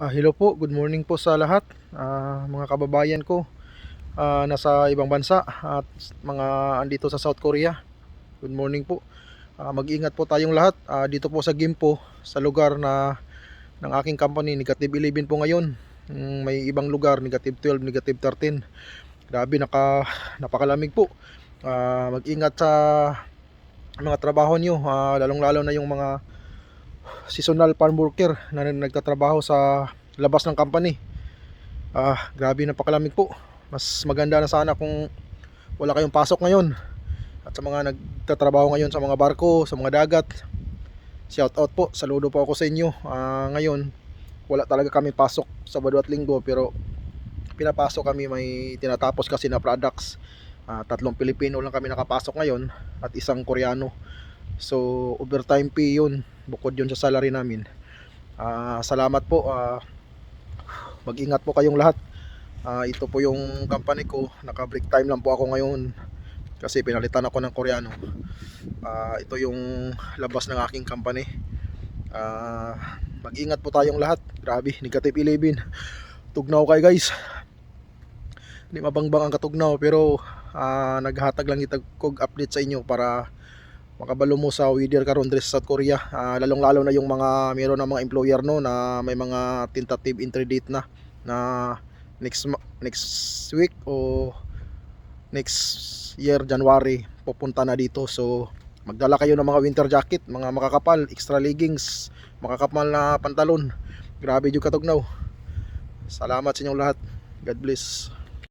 Ah, hello po, good morning po sa lahat. Ah, mga kababayan ko ah, nasa ibang bansa at mga andito sa South Korea. Good morning po. Ah, mag-ingat po tayong lahat Ah, dito po sa Gimpo, sa lugar na ng aking company, negative 11 po ngayon. Mm, may ibang lugar, negative 12, negative 13. Grabe, naka, napakalamig po. Ah, mag-ingat sa mga trabaho nyo, ah, lalong-lalo na yung mga seasonal farm worker na nagtatrabaho sa labas ng company. Ah, grabe napakalamig po. Mas maganda na sana kung wala kayong pasok ngayon. At sa mga nagtatrabaho ngayon sa mga barko, sa mga dagat. Shout out po, saludo po ako sa inyo. Ah, ngayon, wala talaga kami pasok Sabado at Linggo pero pinapasok kami may tinatapos kasi na products. Ah, tatlong Pilipino lang kami nakapasok ngayon at isang Koreano. So, overtime pay yun. Bukod yun sa salary namin. Ah, salamat po. Ah, mag-ingat po kayong lahat. Ah, ito po yung company ko. Naka-break time lang po ako ngayon. Kasi pinalitan ako ng Koreano. Ah, ito yung labas ng aking company. Ah, mag-ingat po tayong lahat. Grabe, negative 11. Tugnaw kayo guys. Hindi mabangbang ang katugnaw pero ah, naghatag lang itag kog update sa inyo para makabalo mo sa weather karon diri sa Korea. Ah, lalong lalo na yung mga meron ng mga employer no na may mga tentative entry date na na next next week o next year January pupunta na dito. So magdala kayo ng mga winter jacket mga makakapal extra leggings makakapal na pantalon. Grabe yung katugnaw. Salamat sa inyong lahat. God bless